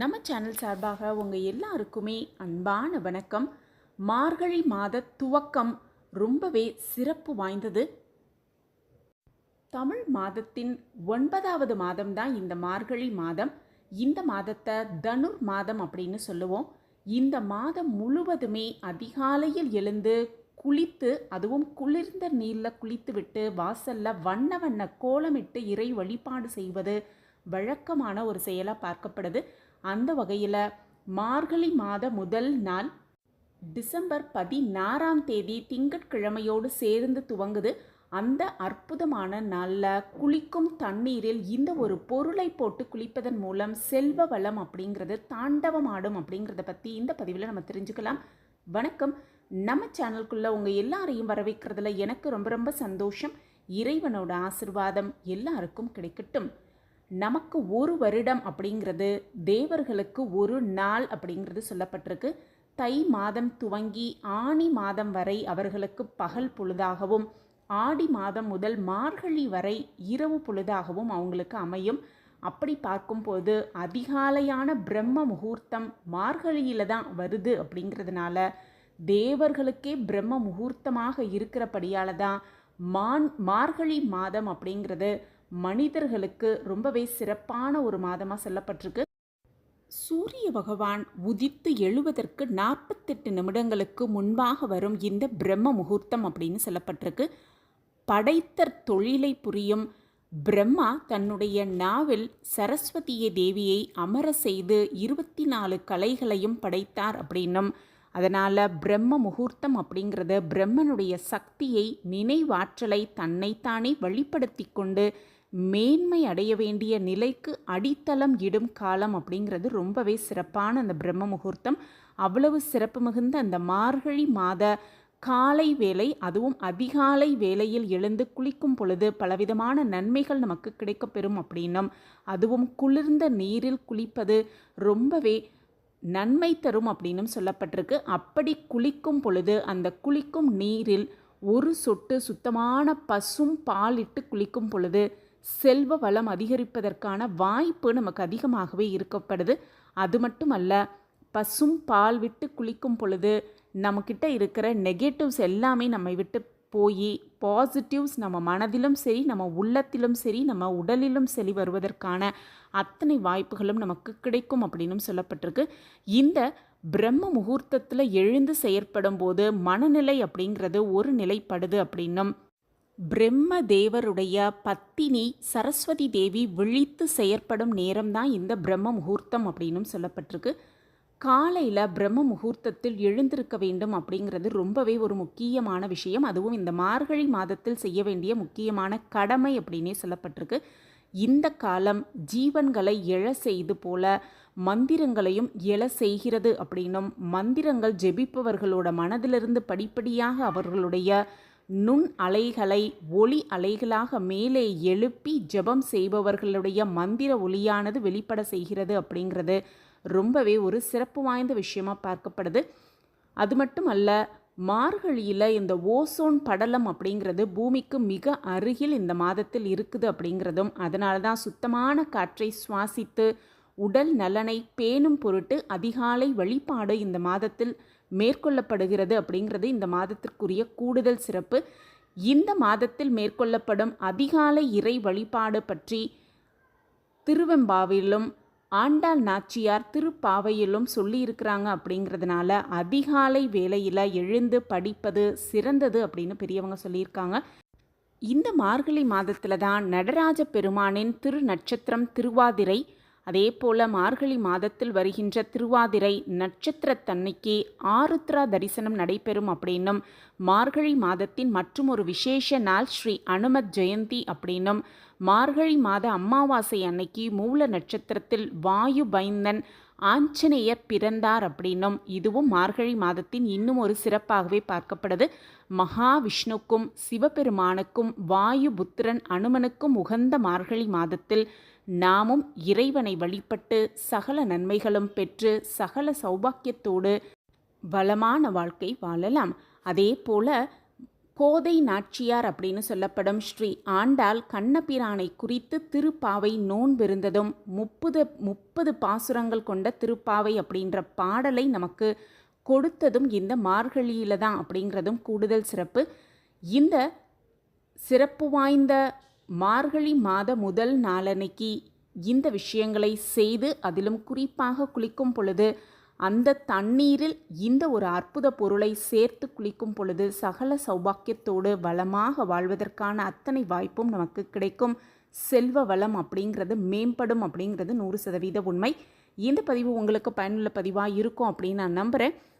நம்ம சேனல் சார்பாக உங்கள் எல்லாருக்குமே அன்பான வணக்கம். மார்கழி மாத துவக்கம் ரொம்பவே சிறப்பு வாய்ந்தது. தமிழ் மாதத்தின் ஒன்பதாவது மாதம் தான் இந்த மார்கழி மாதம். இந்த மாதத்தை தனுர் மாதம் அப்படின்னு சொல்லுவோம். இந்த மாதம் முழுவதுமே அதிகாலையில் எழுந்து குளித்து அதுவும் குளிர்ந்த நீரில் குளித்துவிட்டு வாசல்ல வண்ண வண்ண கோலமிட்டு இறை வழிபாடு செய்வது வழக்கமான ஒரு செயலாக பார்க்கப்படுது. அந்த வகையில் மார்கழி மாத முதல் நாள் டிசம்பர் பதினாறாம் தேதி திங்கட்கிழமையோடு சேர்ந்து துவங்குது. அந்த அற்புதமான நாளில் குளிக்கும் தண்ணீரில் இந்த ஒரு பொருளை போட்டு குளிப்பதன் மூலம் செல்வ வளம் அப்படிங்கிறது தாண்டவமாடும் அப்படிங்கிறத பற்றி இந்த பதிவில் நம்ம தெரிஞ்சுக்கலாம். வணக்கம். நம்ம சேனலுக்குள்ளே உங்கள் எல்லாரையும் வரவேற்கிறதுல எனக்கு ரொம்ப ரொம்ப சந்தோஷம். இறைவனோட ஆசிர்வாதம் எல்லாருக்கும் கிடைக்கட்டும். நமக்கு ஒரு வருடம் அப்படிங்கிறது தேவர்களுக்கு ஒரு நாள் அப்படிங்கிறது சொல்லப்பட்டிருக்கு. தை மாதம் துவங்கி ஆணி மாதம் வரை அவர்களுக்கு பகல் பொழுதாகவும் ஆடி மாதம் முதல் மார்கழி வரை இரவு பொழுதாகவும் அவங்களுக்கு அமையும். அப்படி பார்க்கும்போது அதிகாலையான பிரம்ம முகூர்த்தம் மார்கழியில் தான் வருது அப்படிங்கிறதுனால தேவர்களுக்கே பிரம்ம முகூர்த்தமாக இருக்கிறபடியால் தான் மான் மார்கழி மாதம் அப்படிங்கிறது மனிதர்களுக்கு ரொம்பவே சிறப்பான ஒரு மாதமாக சொல்லப்பட்டிருக்கு. சூரிய பகவான் உதித்து எழுவதற்கு நாற்பத்தெட்டு நிமிடங்களுக்கு முன்பாக வரும் இந்த பிரம்ம முகூர்த்தம் அப்படின்னு சொல்லப்பட்டிருக்கு. படைத்தற் தொழிலை புரியும் பிரம்மா தன்னுடைய நாவில் சரஸ்வதிய தேவியை அமர செய்து இருபத்தி நாலு கலைகளையும் படைத்தார் அப்படின்னும். அதனால் பிரம்ம முகூர்த்தம் அப்படிங்கிறது பிரம்மனுடைய சக்தியை நினைவாற்றலை தன்னைத்தானே வழிப்படுத்தி கொண்டு மேன்மை அடைய வேண்டிய நிலைக்கு அடித்தளம் இடும் காலம் அப்படிங்கிறது ரொம்பவே சிறப்பான அந்த பிரம்ம முகூர்த்தம். அவ்வளவு சிறப்பு மிகுந்த அந்த மார்கழி மாத காலை வேலை அதுவும் அதிகாலை வேலையில் எழுந்து குளிக்கும் பொழுது பலவிதமான நன்மைகள் நமக்கு கிடைக்கப்பெறும் அப்படின்னும். அதுவும் குளிர்ந்த நீரில் குளிப்பது ரொம்பவே நன்மை தரும் அப்படின்னும் சொல்லப்பட்டிருக்கு. அப்படி குளிக்கும் பொழுது அந்த குளிக்கும் நீரில் ஒரு சொட்டு சுத்தமான பசும் பாலிட்டு குளிக்கும் பொழுது செல்வ வளம் அதிகரிப்பதற்கான வாய்ப்பு நமக்கு அதிகமாகவே இருக்கப்படுது அது மட்டுமல்ல பசும் பால் விட்டு குளிக்கும் பொழுது நம்மக்கிட்ட இருக்கிற நெகட்டிவ்ஸ் எல்லாமே நம்மை விட்டு போய் பாசிட்டிவ்ஸ் நம்ம மனதிலும் சரி நம்ம உள்ளத்திலும் சரி நம்ம உடலிலும் சரி வருவதற்கான அத்தனை வாய்ப்புகளும் நமக்கு கிடைக்கும் அப்படின்னும் சொல்லப்பட்டிருக்கு. இந்த பிரம்ம முகூர்த்தத்தில் எழுந்து செயற்படும் போது மனநிலை அப்படிங்கிறது ஒரு நிலைப்படுது அப்படின்னும் பிரம்ம தேவருடைய பத்தினி சரஸ்வதி தேவி விழித்து செயற்படும் நேரம்தான் இந்த பிரம்ம முகூர்த்தம் அப்படின்னும் சொல்லப்பட்டிருக்கு. காலையில் பிரம்ம முகூர்த்தத்தில் எழுந்திருக்க வேண்டும் அப்படிங்கிறது ரொம்பவே ஒரு முக்கியமான விஷயம். அதுவும் இந்த மார்கழி மாதத்தில் செய்ய வேண்டிய முக்கியமான கடமை அப்படின்னே சொல்லப்பட்டிருக்கு. இந்த காலம் ஜீவன்களை எழ செய்து போல மந்திரங்களையும் எழ செய்கிறது அப்படின்னும் மந்திரங்கள் ஜெபிப்பவர்களோட மனதிலிருந்து படிப்படியாக அவர்களுடைய நுண் அலைகளை ஒளி அலைகளாக மேலே எழுப்பி ஜெபம் செய்பவர்களுடைய மந்திர ஒளியானது வெளிப்பட செய்கிறது அப்படிங்கிறது ரொம்பவே ஒரு சிறப்பு வாய்ந்த விஷயமா பார்க்கப்படுது. அது மட்டும் அல்ல மார்கழியில் இந்த ஓசோன் படலம் அப்படிங்கிறது பூமிக்கு மிக அருகில் இந்த மாதத்தில் இருக்குது அப்படிங்கிறதும் அதனால தான் சுத்தமான காற்றை சுவாசித்து உடல் நலனை பேணும் பொருட்டு அதிகாலை வழிபாடு இந்த மாதத்தில் மேற்கொள்ளப்படுகிறது அப்படிங்கிறது இந்த மாதத்திற்குரிய கூடுதல் சிறப்பு. இந்த மாதத்தில் மேற்கொள்ளப்படும் அதிகாலை இறை வழிபாடு பற்றி திருவெம்பாவிலும் ஆண்டாள் நாச்சியார் திருப்பாவையிலும் சொல்லியிருக்கிறாங்க அப்படிங்கிறதுனால அதிகாலை வேலையில் எழுந்து படிப்பது சிறந்தது அப்படின்னு பெரியவங்க சொல்லியிருக்காங்க. இந்த மார்கழி மாதத்தில் தான் நடராஜ பெருமானின் திரு நட்சத்திரம் திருவாதிரை அதேபோல மார்கழி மாதத்தில் வருகின்ற திருவாதிரை நட்சத்திரத்தன்னைக்கு ஆருத்ரா தரிசனம் நடைபெறும் அப்படின்னும் மார்கழி மாதத்தின் மற்றும் ஒரு விசேஷ நாள் ஸ்ரீ அனுமத் ஜெயந்தி அப்படின்னும் மார்கழி மாத அமாவாசை அன்னைக்கு மூல நட்சத்திரத்தில் வாயு பைந்தன் ஆஞ்சநேயர் பிறந்தார் அப்படின்னும் இதுவும் மார்கழி மாதத்தின் இன்னும் ஒரு சிறப்பாகவே பார்க்கப்படுது. மகாவிஷ்ணுக்கும் சிவபெருமானுக்கும் வாயு புத்திரன் அனுமனுக்கும் உகந்த மார்கழி மாதத்தில் நாமும் இறைவனை வழிபட்டு சகல நன்மைகளும் பெற்று சகல சௌபாக்கியத்தோடு வளமான வாழ்க்கை வாழலாம். அதே போல கோதை நாச்சியார் அப்படின்னு சொல்லப்படும் ஸ்ரீ ஆண்டாள் கண்ணபிரானை குறித்து திருப்பாவை நோன்பிருந்ததும் முப்பது முப்பது பாசுரங்கள் கொண்ட திருப்பாவை அப்படின்ற பாடலை நமக்கு கொடுத்ததும் இந்த மார்கழியில தான் அப்படிங்கிறதும் கூடுதல் சிறப்பு. இந்த சிறப்பு வாய்ந்த மார்கழி மாத முதல் நாளன்னைக்கு இந்த விஷயங்களை செய்து அதிலும் குறிப்பாக குளிக்கும் பொழுது அந்த தண்ணீரில் இந்த ஒரு அற்புத பொருளை சேர்த்து குளிக்கும் பொழுது சகல சௌபாக்கியத்தோடு வளமாக வாழ்வதற்கான அத்தனை வாய்ப்பும் நமக்கு கிடைக்கும். செல்வ வளம் அப்படிங்கிறது மேம்படும் அப்படிங்கிறது நூறு சதவீத உண்மை. இந்த பதிவு உங்களுக்கு பயனுள்ள பதிவாக இருக்கும் அப்படின்னு நான் நம்புகிறேன்